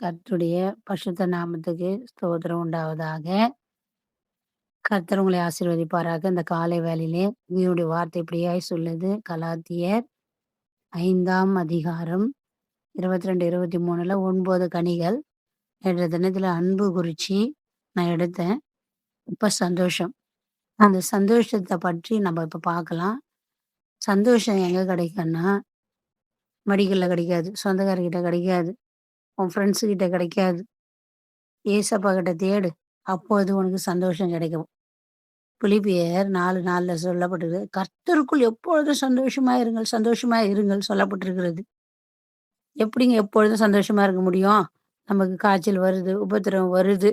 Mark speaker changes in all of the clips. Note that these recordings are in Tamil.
Speaker 1: கர்த்துடைய பசுத்த நாமத்துக்கு ஸ்தோத்திரம் உண்டாவதாக. கர்த்தர் உங்களை ஆசீர்வதிப்பாராக. இந்த காலை வேலையிலே உங்களுடைய வார்த்தை இப்படியாய் சொல்லுது. கலாத்தியர் ஐந்தாம் அதிகாரம் 22, 23ல 9 கனிகள். என்ற தினத்துல அன்பு குறிச்சி நான் எடுத்தேன். இப்ப சந்தோஷம். அந்த சந்தோஷத்தை பற்றி நம்ம இப்ப பார்க்கலாம். சந்தோஷம் எங்க கிடைக்கும்னா, வடிகளில் கிடைக்காது. சொந்தக்காரர்கிட்ட கிடைக்காது. உன் ஃப்ரெண்ட்ஸு கிட்ட கிடைக்காது. ஏசப்பா கிட்ட தேடு. அப்போது உனக்கு சந்தோஷம் கிடைக்கும். பிலிப்பியர் 4:4ல சொல்லப்பட்டிருக்கு. கர்த்தருக்குள் எப்பொழுதும் சந்தோஷமா இருங்கள், சந்தோஷமா இருங்கள் சொல்லப்பட்டிருக்கிறது. எப்படிங்க எப்பொழுதும் சந்தோஷமா இருக்க முடியும்? நமக்கு காய்ச்சல் வருது, உபத்திரவம் வருது,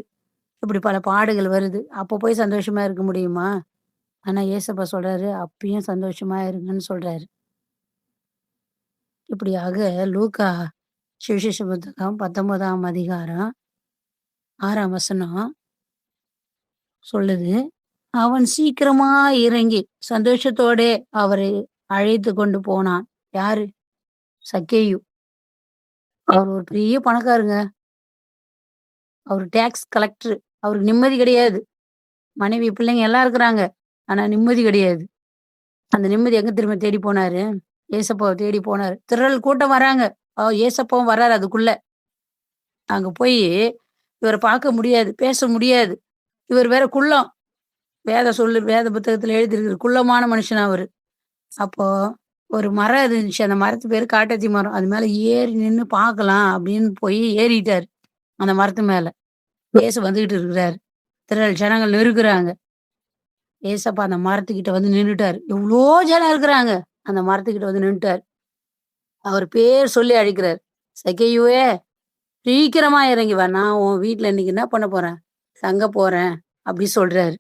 Speaker 1: இப்படி பல பாடுகள் வருது. அப்போ போய் சந்தோஷமா இருக்க முடியுமா? ஆனா ஏசப்பா சொல்றாரு, அப்பயும் சந்தோஷமா இருங்கன்னு சொல்றாரு. இப்படியாக லூக்கா சுவிசேஷ புத்தகம் 19ஆம் அதிகாரம் ஆறாம் வசனம் சொல்லுது. அவன் சீக்கிரமா இறங்கி சந்தோஷத்தோட அவரை அழைத்து கொண்டு போனான். யாரு? சக்கேயு. அவர் ஒரு பெரிய பணக்காரங்க. அவர் டேக்ஸ் கலெக்டர். அவருக்கு நிம்மதி கிடையாது. மனைவி, பிள்ளைங்க எல்லாம் இருக்கிறாங்க. ஆனா நிம்மதி கிடையாது. அந்த நிம்மதி எங்க திரும்ப தேடி போனாரு? ஏசப்பாவை தேடி போனாரு. திரள் கூட்டம் வராங்க. அ ஏசப்பாவும் வர்றாரு அதுக்குள்ள. அங்க போய் இவரை பார்க்க முடியாது, பேச முடியாது. இவர் வேற குள்ளம். வேத சொல்லு வேத புத்தகத்துல எழுதியிருக்கு. குள்ளமான மனுஷனா அவரு. அப்போ ஒரு மரம் இருந்துச்சு. அந்த மரத்து பேரு காட்டத்தி மரம். அது மேல ஏறி நின்னு பார்க்கலாம் அப்படின்னு போய் ஏறிட்டாரு. அந்த மரத்து மேல. ஏசு வந்துகிட்டு இருக்கிறாரு. திரள் ஜனங்கள் நெருக்குறாங்க. ஏசப்பா அந்த மரத்துக்கிட்ட வந்து நின்னுட்டாரு. எவ்வளோ ஜனம் இருக்கிறாங்க. அந்த மரத்துக்கிட்ட வந்து நின்னுட்டாரு. அவர் பேர் சொல்லி அழைக்கிறார் சகையுவே சீக்கிரமா இறங்கி வா. நான் உன் வீட்டுல இன்னைக்கு என்ன பண்ண போறேன்? தங்க போறேன். அப்படி சொல்றாரு.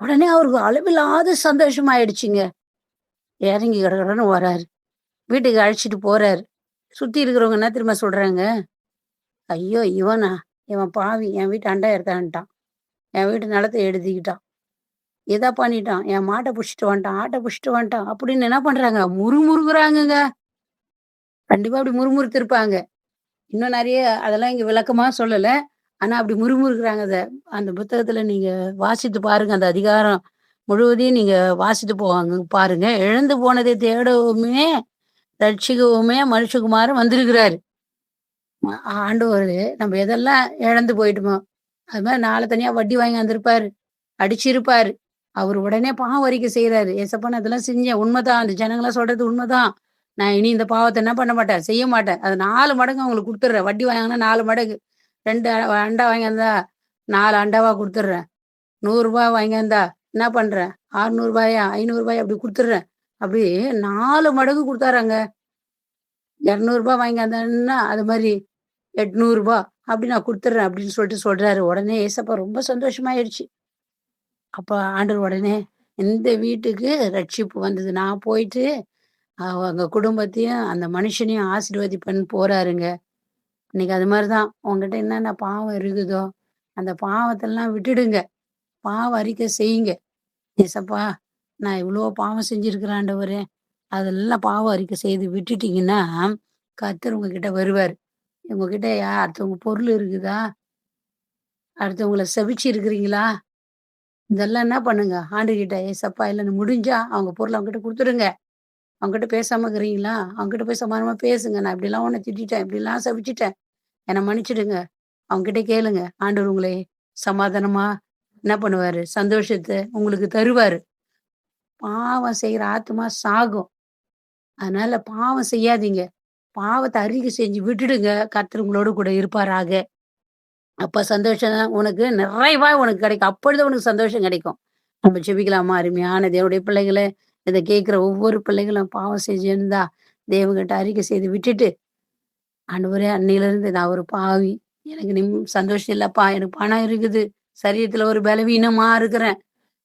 Speaker 1: உடனே அவருக்கு அளவில்லாத சந்தோஷம் ஆயிடுச்சுங்க. இறங்கி கடகடன்னு வராரு. வீட்டுக்கு அழைச்சிட்டு போறாரு. சுத்தி இருக்கிறவங்க என்ன திரும்ப சொல்றாங்க? ஐயோ! இவனா? இவன் பாவி. என் வீட்டு அண்டை எடுத்தான்ட்டான். என் வீட்டு நிலத்தை எழுதிக்கிட்டான். இத பண்ணிட்டான். என் மாட்டை பிடிச்சிட்டு வந்துட்டான். ஆட்டை பிடிச்சிட்டு வந்துட்டான். அப்படின்னு என்ன பண்றாங்க? முறுமுறுக்குறாங்கங்க. கண்டிப்பா அப்படி முறுமுறுத்து இருப்பாங்க இன்னும் நிறைய அதெல்லாம் இங்க விளக்கமா சொல்லல. ஆனா அப்படி முறுமுறுக்குறாங்க அதை அந்த புத்தகத்துல நீங்க வாசித்து பாருங்க. அந்த அதிகாரம் முழுவதையும் நீங்க வாசித்து போவாங்க பாருங்க. இழந்து போனதை தேடவுமே, ரட்சிக்கவுமே மனுஷகுமாரும் வந்திருக்கிறாரு. ஆண்டவர் நம்ம எதெல்லாம் இழந்து போயிட்டுமோ அது மாதிரி நாள தனியா வட்டி வாங்கி வந்திருப்பாரு அடிச்சிருப்பாரு. அவர் உடனே பாவம் வரைக்கும் செய்யறாரு ஏசப்பா அதெல்லாம் இதெல்லாம் செஞ்சேன். உண்மைதான் அந்த ஜனங்களாம் சொல்றது உண்மைதான் நான் இனி இந்த பாவத்தை என்ன பண்ண மாட்டேன், செய்ய மாட்டேன். அது நாலு மடங்கு அவங்களுக்கு கொடுத்துட்றேன் வட்டி வாங்கினா நாலு மடங்கு. ரெண்டு அண்டா வாங்கியாந்தா நாலு அண்டாவா குடுத்துடுறேன். ரூ. 100 வாங்கியாந்தா என்ன பண்ணுறேன் ரூ. 600 ரூ. 500 அப்படி கொடுத்துட்றேன் அப்படி நாலு மடங்கு கொடுத்தாராங்க இரநூறுபா 200 வாங்கியாந்தான்னா, அது மாதிரி எட்நூறுபா அப்படி நான் கொடுத்துட்றேன் அப்படின்னு சொல்லிட்டு சொல்கிறாரு உடனே ஏசப்பா ரொம்ப சந்தோஷமாயிடுச்சு. அப்போ ஆண்டர் உடனே இந்த வீட்டுக்கு ரட்சிப்பு வந்தது. நான் போயிட்டு அவங்க குடும்பத்தையும், அந்த மனுஷனையும் ஆசீர்வதிப்பன்னு போறாருங்க. இன்னைக்கு அது மாதிரிதான் தான். என்னென்ன பாவம் இருக்குதோ, அந்த பாவத்தெல்லாம் விட்டுடுங்க. பாவம் அறிக்கை செய்யுங்க. ஏசப்பா நான் இவ்வளோ பாவம் செஞ்சிருக்கிறாண்டவரே அதெல்லாம் பாவம் அறிக்கை செய்து விட்டுட்டீங்கன்னா, கத்தர் உங்ககிட்ட வருவார் உங்ககிட்ட யா அடுத்தவங்க பொருள் இருக்குதா? அடுத்தவங்கள செவிச்சு இருக்கிறீங்களா? இதெல்லாம் என்ன பண்ணுங்க? ஆண்டுகிட்ட ஏசப்பா இல்லைன்னு முடிஞ்சா அவங்க பொருள அவங்ககிட்ட கொடுத்துருங்க அவங்ககிட்ட பேசாம இருக்கிறீங்களா? அவங்ககிட்ட போய் சமாதானமா பேசுங்க. நான் இப்படிலாம் உன்னை திட்டேன் இப்படிலாம் சபிச்சிட்டேன் என்னை மன்னிச்சிடுங்க அவங்ககிட்ட கேளுங்க. ஆண்டவர் உங்களை சமாதானமா என்ன பண்ணுவாரு? சந்தோஷத்தை உங்களுக்கு தருவாரு. பாவம் செய்யற ஆத்மா சாகும். அதனால பாவம் செய்யாதீங்க. பாவத்தை அறிக்கை செஞ்சு விட்டுடுங்க. கர்த்தர் உங்களோடு கூட இருப்பாராக. அப்ப சந்தோஷம் உனக்கு நிறைவா உனக்கு கிடைக்கும். அப்பொழுது உனக்கு சந்தோஷம் கிடைக்கும். நம்ம செபிக்கலாமா அருமையான தேவனுடைய பிள்ளைகளே, இத கேட்குற ஒவ்வொரு பிள்ளைகளும் பாவம் செஞ்சிருந்தா, தேவங்கிட்ட அறிக்கை செய்து விட்டுட்டு, ஆண்டவரே அன்னையிலிருந்து நான் ஒரு பாவி. எனக்கு நிம் சந்தோஷம் இல்லப்பா. எனக்கு பணம் இருக்குது. சரீரத்துல ஒரு பலவீனமா இருக்கிறேன்.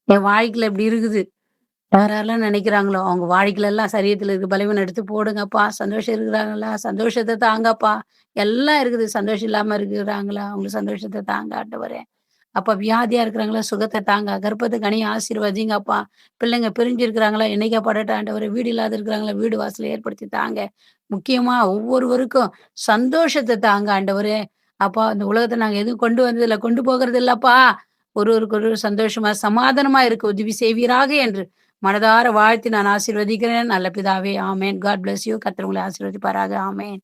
Speaker 1: என் வாழ்க்கையில இப்படி இருக்குது. யார் யாரெல்லாம் நினைக்கிறாங்களோ, அவங்க வாழ்க்கையில எல்லாம் சரீரத்துல இருக்க பலவீனம் எடுத்து போடுங்கப்பா. சந்தோஷம் இருக்கிறாங்களா? சந்தோஷத்தை தாங்கப்பா. எல்லாம் இருக்குது. சந்தோஷம் இல்லாம இருக்கிறாங்களா? அவங்களுக்கு சந்தோஷத்தை தாங்க ஆண்டவரே. அப்பா வியாதியா இருக்கிறாங்களா? சுகத்தை தாங்க. கர்ப்பத்துக்கு அணி ஆசீர்வாதிங்க அப்பா பிள்ளைங்க பிரிஞ்சு இருக்கிறாங்களா? இணைக்கப்படட்டும் ஆண்டவரே. வீடு இல்லாத இருக்கிறாங்களா? வீடு வாசல ஏற்படுத்தி தாங்க. முக்கியமா ஒவ்வொருவருக்கும் சந்தோஷத்தை தாங்க ஆண்டவரே. அப்பா அந்த உலகத்தை நாங்க எதுவும் கொண்டு வந்தது இல்லை கொண்டு போகிறது இல்லப்பா. ஒருவருக்கு ஒரு சந்தோஷமா, சமாதானமா இருக்க உதவி செய்வீராக என்று மனதார வாழ்த்தி நான் ஆசீர்வதிக்கிறேன். நல்ல பிதாவே ஆமேன் காட் பிளஸ் யூ. கத்திரவங்களை ஆசீர்வதிப்பாராக. ஆமேன்